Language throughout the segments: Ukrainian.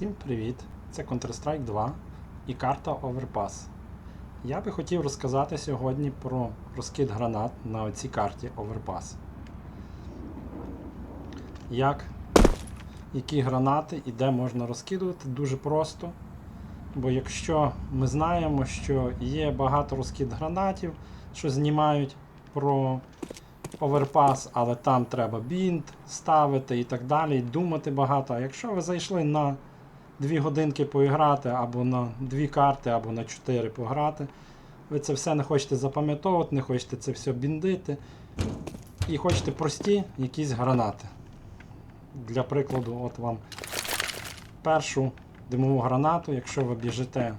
Всім привіт! Це Counter-Strike 2 і карта Overpass. Я би хотів розказати сьогодні про розкид гранат на оцій карті Overpass. Як, які гранати і де можна розкидувати, дуже просто. Бо якщо ми знаємо, що є багато розкид гранатів, що знімають про Overpass, але там треба бінт ставити і так далі, і думати багато. А якщо ви зайшли на 2 годинки поіграти, або на 2 карти, або на 4 пограти, ви це все не хочете запам'ятовувати, не хочете це все біндити. І хочете прості якісь гранати. Для прикладу, от вам першу димову гранату, якщо ви біжите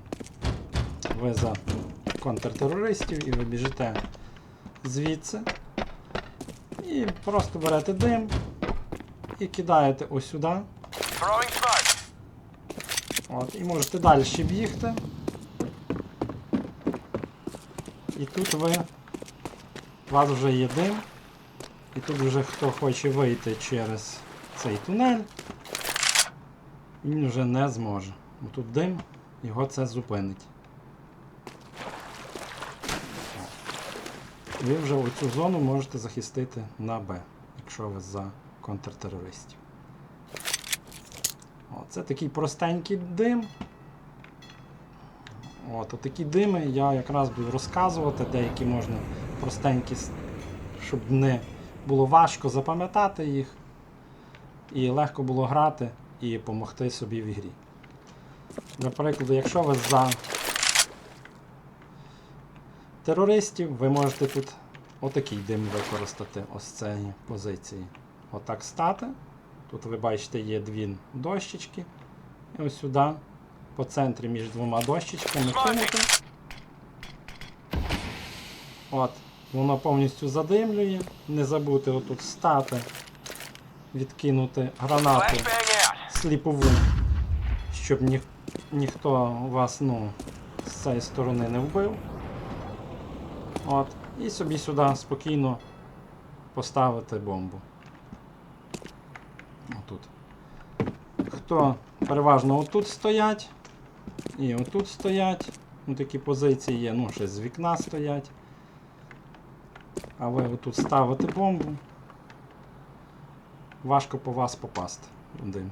ви за контртерористів і ви біжите звідси. І просто берете дим і кидаєте ось сюди. От, і можете далі бігти. І тут ви. У вас вже є дим. І тут вже хто хоче вийти через цей тунель, він вже не зможе. Тут дим, його це зупинить. Ви вже оцю зону можете захистити на Б, якщо ви за контртерористів. Це такий простенький дим. От, такі дими я якраз буду розказувати, деякі можна простенькі, щоб не було важко запам'ятати їх. І легко було грати і допомогти собі в ігрі. Наприклад, якщо ви за терористів, ви можете тут отакий дим використати ось цієї позиції. Отак стати. Тут ви бачите є дві дощечки. І ось сюди, по центрі між двома дощечками кинути. От, воно повністю задимлює. Не забудьте отут стати, відкинути гранату сліпову, щоб ніх, ніхто вас ну, з цієї сторони не вбив. От, і собі сюди спокійно поставити бомбу. Отут. Хто переважно отут стоять, і отут стоять. Ну, такі позиції є, ну, ще з вікна стоять. А ви отут ставите бомбу. Важко по вас попасти один.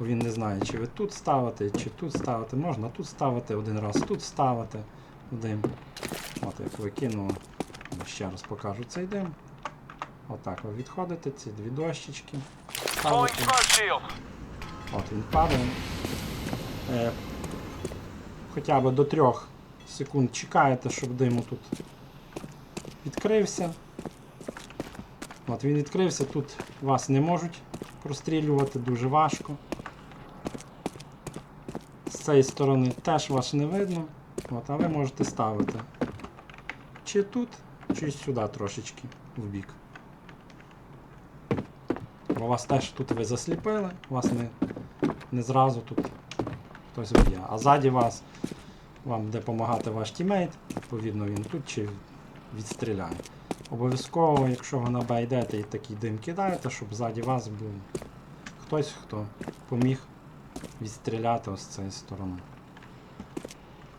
Він не знає, чи ви тут ставите, чи тут ставите. Можна тут ставити один раз, тут ставити дим. От як ви кинули. Ще раз покажу цей дим. Отак ви відходите, ці дві дощечки. Ставите. От він падає. Е, хоча б до трьох секунд чекаєте, щоб диму тут відкрився. От він відкрився, тут вас не можуть прострілювати, дуже важко. З цієї сторони теж вас не видно, от, а ви можете ставити чи тут, чи сюди трошечки в бік. Бо вас теж тут ви засліпили, вас не, не зразу тут хтось вб'є. А ззаді вас вам допомагати ваш тімейт, відповідно він тут чи відстріляє. Обов'язково, якщо ви на Б йдете і такий дим кидаєте, щоб ззаді вас був хтось, хто поміг відстріляти ось з цієї сторони.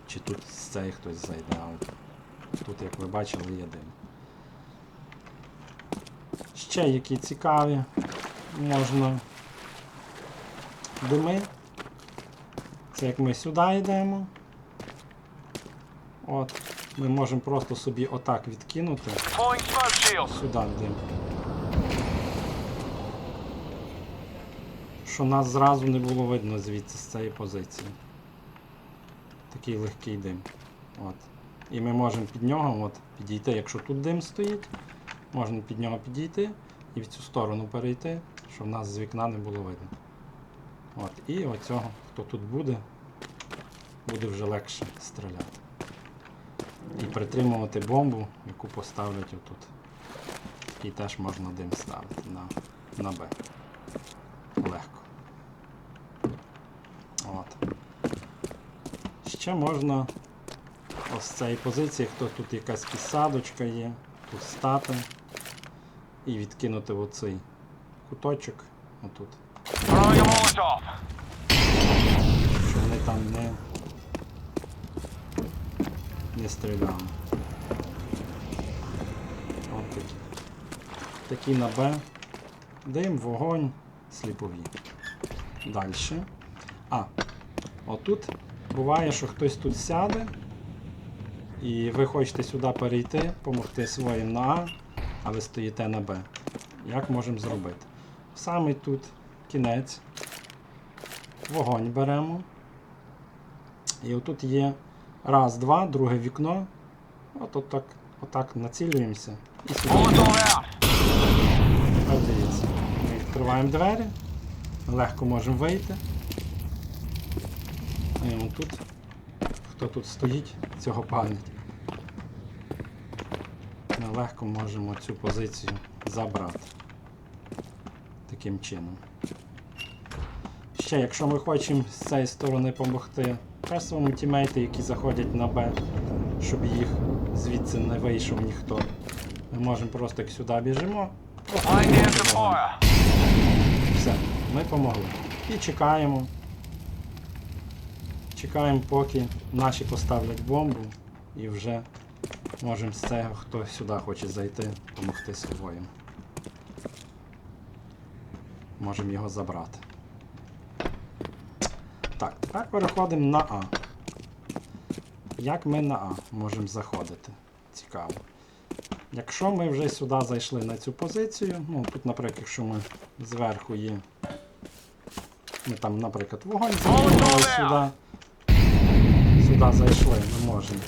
Чи тут з цієї хтось зайде, але тут, як ви бачили, є дим. Ще які цікаві можна дими. Це як ми сюди йдемо. От. Ми можемо просто собі отак відкинути. Сюди дим. Що нас зразу не було видно звідси з цієї позиції. Такий легкий дим. От. І ми можемо під нього от, підійти, якщо тут дим стоїть, можна під нього підійти і в цю сторону перейти, щоб нас з вікна не було видно. От. І оцього, хто тут буде, буде вже легше стріляти. І притримувати бомбу, яку поставлять отут. І теж можна дим ставити на, на Б. Легко. От. Ще можна ось з цієї позиції, хто тут якась підсадочка є, тут стати і відкинути оцей куточок отут. Що вони там не, не стріляли. От такі. Такі на Б. Дим, вогонь, сліпові. Далі. А, отут буває, що хтось тут сяде, і ви хочете сюди перейти, допомогти своїм на А, а ви стоїте на Б. Як можемо зробити? Саме тут кінець. Вогонь беремо. І отут є раз, два, друге вікно. От отак, отак націлюємося. І дивіться. Ми відкриваємо двері, легко можемо вийти. І отут, хто тут стоїть, цього палить. Ми легко можемо цю позицію забрати. Таким чином. Ще, якщо ми хочемо з цієї сторони допомогти теж своєму тімейти, які заходять на Б, щоб їх звідси не вийшов ніхто. Ми можемо просто як сюди біжимо. просто. Все, ми помогли. І чекаємо. Чекаємо, поки наші поставлять бомбу і вже можемо з цього, хто сюди хоче зайти, допомогти своїм. Можемо його забрати. Так, тепер переходимо на А. Як ми на А можемо заходити? Цікаво. Якщо ми вже сюди зайшли на цю позицію, ну тут, наприклад, якщо ми зверху є. Ми там, наприклад, вогонь закинули сюди. Сюди зайшли, ми можемо.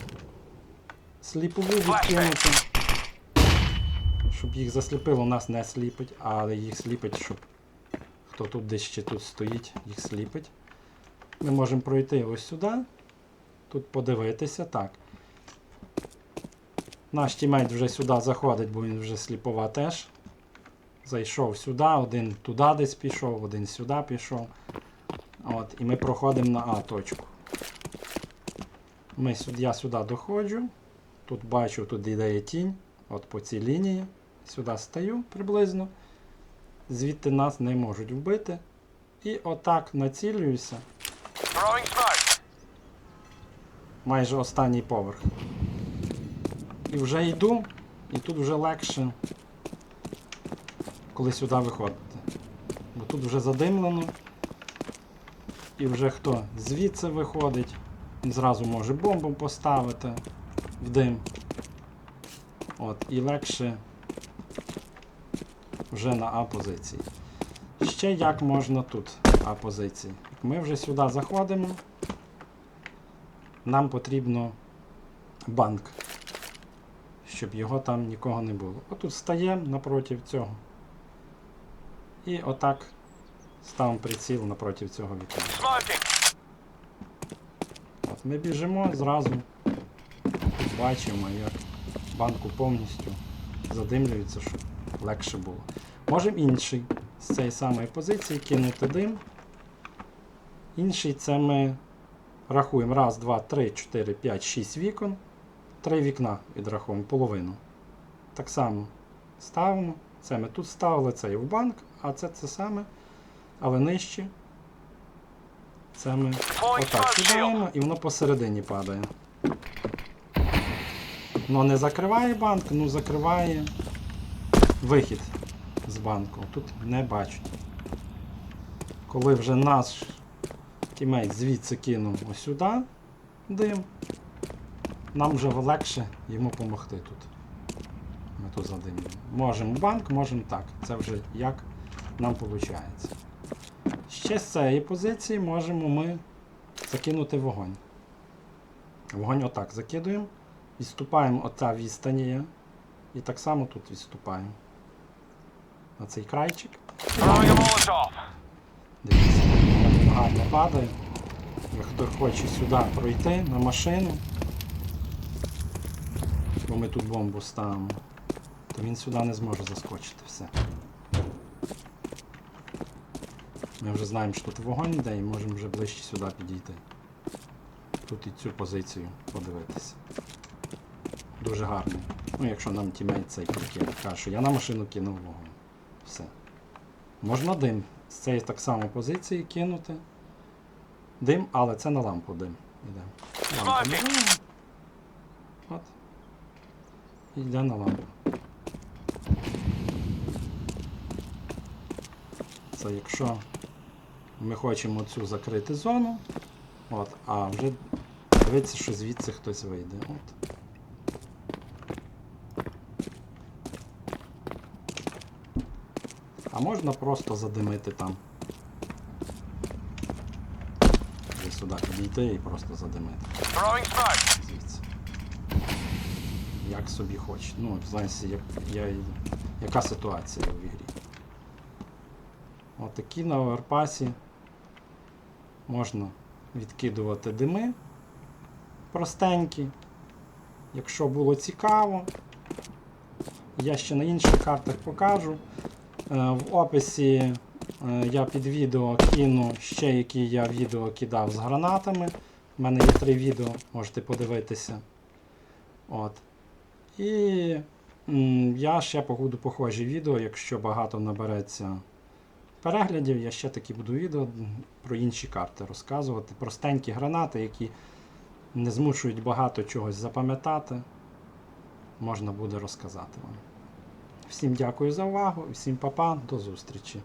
Сліпову відкинути. Щоб їх засліпило, нас не сліпить, але їх сліпить, щоб хто тут десь ще тут стоїть, їх сліпить. Ми можемо пройти ось сюди. Тут подивитися. Так. Наш тімейт вже сюди заходить, бо він вже сліпова теж. Зайшов сюди, один туди десь пішов, один сюди пішов. От, і ми проходимо на А точку. Ми я сюди доходжу. Тут бачу, тут іде тінь. От по цій лінії. Сюди стою приблизно. Звідти нас не можуть вбити. І отак націлююся. Майже останній поверх. І вже йду, і тут вже легше, коли сюди виходити. Бо тут вже задимлено. І вже хто звідси виходить, він зразу може бомбу поставити в дим. От, і легше вже на А позиції. Ще як можна тут А позиції. Ми вже сюди заходимо нам потрібно банк, щоб його там нікого не було. Отут стаємо напроти цього. І отак ставимо приціл напроти цього вікна. От ми біжимо зразу, бачимо, як банку повністю задимлюється, щоб легше було. Можемо інший з цієї самої позиції кинути дим. Інший це ми рахуємо. Раз, два, три, чотири, п'ять, шість вікон. Три вікна відраховуємо, половину. Так само ставимо. Це ми тут ставили, це і в банк, а це це саме, але нижче. Це ми отак кидаємо і воно посередині падає. Воно не закриває банк, ну закриває вихід з банку. Тут не бачу. Коли вже наш тімейт звідси кинув ось сюди дим, нам вже легше йому допомогти тут. Ми тут задимуємо. Можемо банк, можемо так. Це вже як нам виходить. Ще з цієї позиції можемо ми закинути вогонь. Вогонь отак закидуємо. Відступаємо оця відстань. І так само тут відступаємо. На цей крайчик. Дивіться, гарно падає. Хто хоче сюди пройти на машину, бо ми тут бомбу ставимо, то він сюди не зможе заскочити все. Ми вже знаємо, що тут вогонь йде і можемо вже ближче сюди підійти. Тут і цю позицію подивитися. Дуже гарно. Ну, якщо нам тімейт цей прикине, каже, що я на машину кинув вогонь. Все. Можна дим З цієї так само позиції кинути. Дим, але це на лампу дим. Іде. Лампа. От. Йде на лампу. Це якщо ми хочемо цю закрити зону, от, а вже дивиться, що звідси хтось вийде. От. А можна просто задимити там. Вже сюди підійти і просто задимити. Звідси. Як собі хоче. Ну, знаєте, як, я, яка ситуація в ігрі. Отакі на оверпасі можна відкидувати дими простенькі. Якщо було цікаво, я ще на інших картах покажу. Е, В описі е, я під відео кину ще які я відео кидав з гранатами. У мене є три відео, можете подивитися. От. І я ще буду похожі відео, якщо багато набереться переглядів, я ще такі буду відео про інші карти розказувати. Простенькі гранати, які не змушують багато чогось запам'ятати. Можна буде розказати вам. Всім дякую за увагу, всім па-па, до зустрічі.